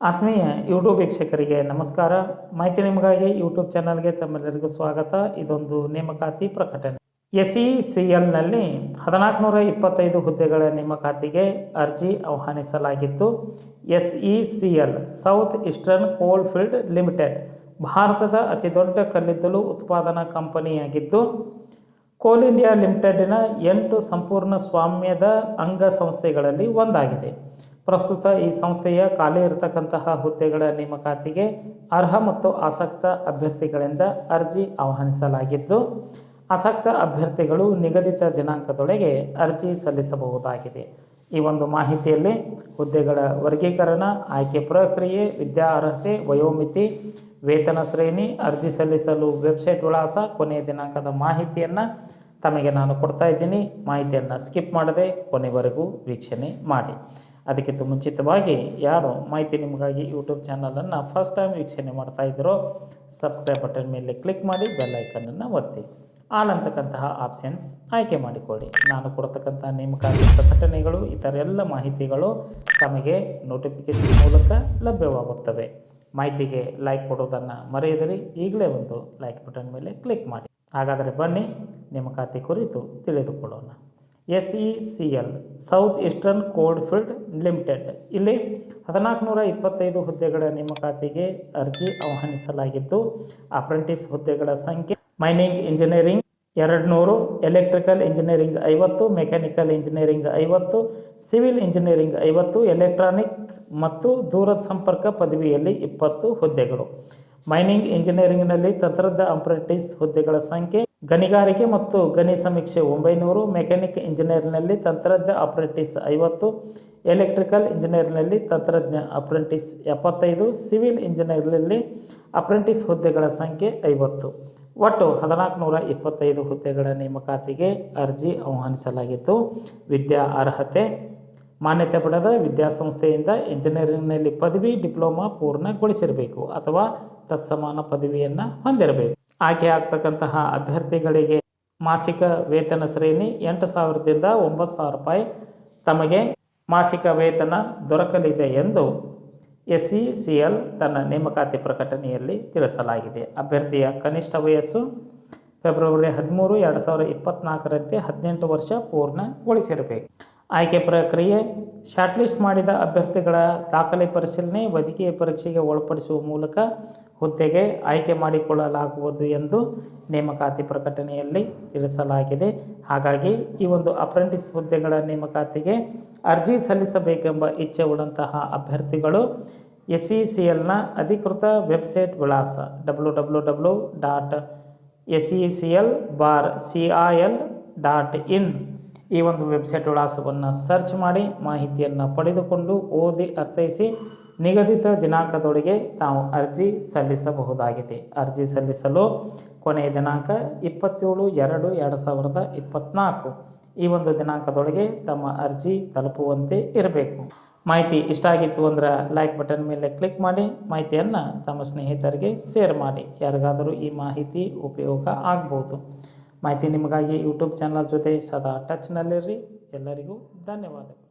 ಆತ್ಮೀಯ ಯೂಟ್ಯೂಬ್ ವೀಕ್ಷಕರಿಗೆ ನಮಸ್ಕಾರ. ಮಾಹಿತಿ ನಿಮಗಾಗಿ ಯೂಟ್ಯೂಬ್ ಚಾನಲ್ಗೆ ತಮ್ಮೆಲ್ಲರಿಗೂ ಸ್ವಾಗತ. ಇದೊಂದು ನೇಮಕಾತಿ ಪ್ರಕಟಣೆ. ಎಸ್ ಇ ಸಿ ಎಲ್ನಲ್ಲಿ ಹದಿನಾಲ್ಕುನೂರ ಇಪ್ಪತ್ತೈದು ಹುದ್ದೆಗಳ ನೇಮಕಾತಿಗೆ ಅರ್ಜಿ ಆಹ್ವಾನಿಸಲಾಗಿತ್ತು. E C L South Eastern coal field limited ಭಾರತದ ಅತಿದೊಡ್ಡ ಕಲ್ಲಿದ್ದಲು ಉತ್ಪಾದನಾ ಕಂಪನಿಯಾಗಿದ್ದು ಕೋಲ್ ಇಂಡಿಯಾ ಲಿಮಿಟೆಡ್ನ ಎಂಟು ಸಂಪೂರ್ಣ ಸ್ವಾಮ್ಯದ ಅಂಗಸಂಸ್ಥೆಗಳಲ್ಲಿ ಒಂದಾಗಿದೆ. ಪ್ರಸ್ತುತ ಈ ಸಂಸ್ಥೆಯ ಖಾಲಿ ಇರತಕ್ಕಂತಹ ಹುದ್ದೆಗಳ ನೇಮಕಾತಿಗೆ ಅರ್ಹ ಮತ್ತು ಆಸಕ್ತ ಅಭ್ಯರ್ಥಿಗಳಿಂದ ಅರ್ಜಿ ಆಹ್ವಾನಿಸಲಾಗಿದ್ದು, ಆಸಕ್ತ ಅಭ್ಯರ್ಥಿಗಳು ನಿಗದಿತ ದಿನಾಂಕದೊಳಗೆ ಅರ್ಜಿ ಸಲ್ಲಿಸಬಹುದಾಗಿದೆ. ಈ ಒಂದು ಮಾಹಿತಿಯಲ್ಲಿ ಹುದ್ದೆಗಳ ವರ್ಗೀಕರಣ, ಆಯ್ಕೆ ಪ್ರಕ್ರಿಯೆ, ವಿದ್ಯಾ ಅರ್ಹತೆ, ವಯೋಮಿತಿ, ವೇತನ ಶ್ರೇಣಿ, ಅರ್ಜಿ ಸಲ್ಲಿಸಲು ವೆಬ್ಸೈಟ್ ವಿಳಾಸ, ಕೊನೆಯ ದಿನಾಂಕದ ಮಾಹಿತಿಯನ್ನು ತಮಗೆ ನಾನು ಕೊಡ್ತಾ ಇದ್ದೀನಿ. ಮಾಹಿತಿಯನ್ನು ಸ್ಕಿಪ್ ಮಾಡದೆ ಕೊನೆವರೆಗೂ ವೀಕ್ಷಣೆ ಮಾಡಿ. ಅದಕ್ಕಿಂತ ಮುಂಚಿತವಾಗಿ ಯಾರು ಮಾಹಿತಿ ನಿಮಗಾಗಿ ಯೂಟ್ಯೂಬ್ ಚಾನಲನ್ನು ಫಸ್ಟ್ ಟೈಮ್ ವೀಕ್ಷಣೆ ಮಾಡ್ತಾ ಇದ್ದೀರೋ ಸಬ್ಸ್ಕ್ರೈಬ್ ಬಟನ್ ಮೇಲೆ ಕ್ಲಿಕ್ ಮಾಡಿ ಬೆಲ್ ಐಕನನ್ನು ಒತ್ತಿ. ಆಲ್ ಅಂತಕ್ಕಂತಹ ಆಪ್ಷನ್ಸ್ ಆಯ್ಕೆ ಮಾಡಿಕೊಳ್ಳಿ. ನಾನು ಕೊಡ್ತಕ್ಕಂಥ ನೇಮಕಾತಿ ಪ್ರಕಟಣೆಗಳು ಇತರ ಎಲ್ಲ ಮಾಹಿತಿಗಳು ತಮಗೆ ನೋಟಿಫಿಕೇಶನ್ ಮೂಲಕ ಲಭ್ಯವಾಗುತ್ತವೆ. ಮಾಹಿತಿಗೆ ಲೈಕ್ ಕೊಡೋದನ್ನು ಮರೆಯದಿರಿ. ಈಗಲೇ ಒಂದು ಲೈಕ್ ಬಟನ್ ಮೇಲೆ ಕ್ಲಿಕ್ ಮಾಡಿ. ಹಾಗಾದರೆ ಬನ್ನಿ, ನೇಮಕಾತಿ ಕುರಿತು ತಿಳಿದುಕೊಳ್ಳೋಣ. S E C L South Eastern coal field limited. ಇಲ್ಲಿ ಹದಿನಾಲ್ಕುನೂರ ಇಪ್ಪತ್ತೈದು ಹುದ್ದೆಗಳ ನೇಮಕಾತಿಗೆ ಅರ್ಜಿ ಆಹ್ವಾನಿಸಲಾಗಿದ್ದು, ಅಪ್ರೆಂಟಿಸ್ ಹುದ್ದೆಗಳ ಸಂಖ್ಯೆ, ಮೈನಿಂಗ್ ಇಂಜಿನಿಯರಿಂಗ್ ಎರಡು ನೂರು ಎಲೆಕ್ಟ್ರಿಕಲ್ ಇಂಜಿನಿಯರಿಂಗ್ ಐವತ್ತು, ಮೆಕ್ಯಾನಿಕಲ್ ಇಂಜಿನಿಯರಿಂಗ್ ಐವತ್ತು, ಸಿವಿಲ್ ಇಂಜಿನಿಯರಿಂಗ್ ಐವತ್ತು, ಎಲೆಕ್ಟ್ರಾನಿಕ್ ಮತ್ತು ದೂರದ ಸಂಪರ್ಕ ಪದವಿಯಲ್ಲಿ ಇಪ್ಪತ್ತು ಹುದ್ದೆಗಳು. ಮೈನಿಂಗ್ ಇಂಜಿನಿಯರಿಂಗ್ನಲ್ಲಿ ತಂತ್ರದ ಅಪ್ರೆಂಟಿಸ್ ಹುದ್ದೆಗಳ ಸಂಖ್ಯೆ ಗಣಿಗಾರಿಕೆ ಮತ್ತು ಗಣಿ ಸಮೀಕ್ಷೆ ಒಂಬೈನೂರು, ಮೆಕ್ಯಾನಿಕ್ ಇಂಜಿನಿಯರ್ನಲ್ಲಿ ತಂತ್ರಜ್ಞ ಅಪ್ರೆಂಟಿಸ್ ಐವತ್ತು, ಎಲೆಕ್ಟ್ರಿಕಲ್ ಇಂಜಿನಿಯರ್ನಲ್ಲಿ ತಂತ್ರಜ್ಞ ಅಪ್ರೆಂಟಿಸ್ ಎಪ್ಪತ್ತೈದು, ಸಿವಿಲ್ ಇಂಜಿನಿಯರ್ನಲ್ಲಿ ಅಪ್ರೆಂಟಿಸ್ ಹುದ್ದೆಗಳ ಸಂಖ್ಯೆ ಐವತ್ತು. ಒಟ್ಟು ಹದಿನಾಲ್ಕು ನೂರ ಇಪ್ಪತ್ತೈದು ಹುದ್ದೆಗಳ ನೇಮಕಾತಿಗೆ ಅರ್ಜಿ ಆಹ್ವಾನಿಸಲಾಗಿತ್ತು ವಿದ್ಯಾ ಅರ್ಹತೆ, ಮಾನ್ಯತೆ ಪಡೆದ ವಿದ್ಯಾಸಂಸ್ಥೆಯಿಂದ ಇಂಜಿನಿಯರಿಂಗ್ನಲ್ಲಿ ಪದವಿ, ಡಿಪ್ಲೊಮಾ ಪೂರ್ಣಗೊಳಿಸಿರಬೇಕು ಅಥವಾ ತತ್ಸಮಾನ ಪದವಿಯನ್ನು ಹೊಂದಿರಬೇಕು. ಆಯ್ಕೆ ಆಗ್ತಕ್ಕಂತಹ ಅಭ್ಯರ್ಥಿಗಳಿಗೆ ಮಾಸಿಕ ವೇತನ ಶ್ರೇಣಿ ಎಂಟು ಸಾವಿರದಿಂದ ಒಂಬತ್ತು ಸಾವಿರ ರೂಪಾಯಿ ತಮಗೆ ಮಾಸಿಕ ವೇತನ ದೊರಕಲಿದೆ ಎಂದು ಎಸ್ ಸಿ ಸಿ ಎಲ್ ತನ್ನ ನೇಮಕಾತಿ ಪ್ರಕಟಣೆಯಲ್ಲಿ ತಿಳಿಸಲಾಗಿದೆ. ಅಭ್ಯರ್ಥಿಯ ಕನಿಷ್ಠ ವಯಸ್ಸು ಫೆಬ್ರವರಿ ಹದಿಮೂರು, ಎರಡು ಸಾವಿರದ ಇಪ್ಪತ್ತ್ನಾಲ್ಕರಂತೆ ಹದಿನೆಂಟು ವರ್ಷ ಪೂರ್ಣಗೊಳಿಸಿರಬೇಕು. ಆಯ್ಕೆ ಪ್ರಕ್ರಿಯೆ ಶಾರ್ಟ್ಲಿಸ್ಟ್ ಮಾಡಿದ ಅಭ್ಯರ್ಥಿಗಳ ದಾಖಲೆ ಪರಿಶೀಲನೆ, ವೈದ್ಯಕೀಯ ಪರೀಕ್ಷೆಗೆ ಒಳಪಡಿಸುವ ಮೂಲಕ ಹುದ್ದೆಗೆ ಆಯ್ಕೆ ಮಾಡಿಕೊಳ್ಳಲಾಗುವುದು ಎಂದು ನೇಮಕಾತಿ ಪ್ರಕಟಣೆಯಲ್ಲಿ ತಿಳಿಸಲಾಗಿದೆ. ಹಾಗಾಗಿ ಈ ಒಂದು ಅಪ್ರೆಂಟಿಸ್ ಹುದ್ದೆಗಳ ನೇಮಕಾತಿಗೆ ಅರ್ಜಿ ಸಲ್ಲಿಸಬೇಕೆಂಬ ಇಚ್ಛೆ ಉಳ್ಳಂತಹ ಅಭ್ಯರ್ಥಿಗಳು ಎಸ್ ಸಿ ಸಿ ಎಲ್ನ ಅಧಿಕೃತ ವೆಬ್ಸೈಟ್ ವಿಳಾಸ W W W dot S E C L bar C I L dot in ಈ ಒಂದು ವೆಬ್ಸೈಟ್ ವಿಳಾಸವನ್ನು ಸರ್ಚ್ ಮಾಡಿ ಮಾಹಿತಿಯನ್ನು ಪಡೆದುಕೊಂಡು ಓದಿ ಅರ್ಥೈಸಿ ನಿಗದಿತ ದಿನಾಂಕದೊಳಗೆ ತಾವು ಅರ್ಜಿ ಸಲ್ಲಿಸಬಹುದಾಗಿದೆ. ಅರ್ಜಿ ಸಲ್ಲಿಸಲು ಕೊನೆಯ ದಿನಾಂಕ ಇಪ್ಪತ್ತೇಳು ಎರಡು ಎರಡು ಸಾವಿರದ ಇಪ್ಪತ್ತ್ನಾಲ್ಕು ಈ ಒಂದು ದಿನಾಂಕದೊಳಗೆ ತಮ್ಮ ಅರ್ಜಿ ತಲುಪುವಂತೆ ಇರಬೇಕು. ಮಾಹಿತಿ ಇಷ್ಟ ಆಗಿತ್ತು ಅಂದ್ರೆ ಲೈಕ್ ಬಟನ್ ಮೇಲೆ ಕ್ಲಿಕ್ ಮಾಡಿ, ಮಾಹಿತಿಯನ್ನು ತಮ್ಮ ಸ್ನೇಹಿತರಿಗೆ ಶೇರ್ ಮಾಡಿ. ಯಾರಿಗಾದರೂ ಈ ಮಾಹಿತಿ ಉಪಯೋಗ ಆಗ್ಬೋದು. ಮಾಹಿತಿ ನಿಮಗಾಗಿ ಯೂಟ್ಯೂಬ್ ಚಾನಲ್ ಜೊತೆ ಸದಾ ಟಚ್ನಲ್ಲಿರ್ರಿ ಎಲ್ಲರಿಗೂ ಧನ್ಯವಾದಗಳು.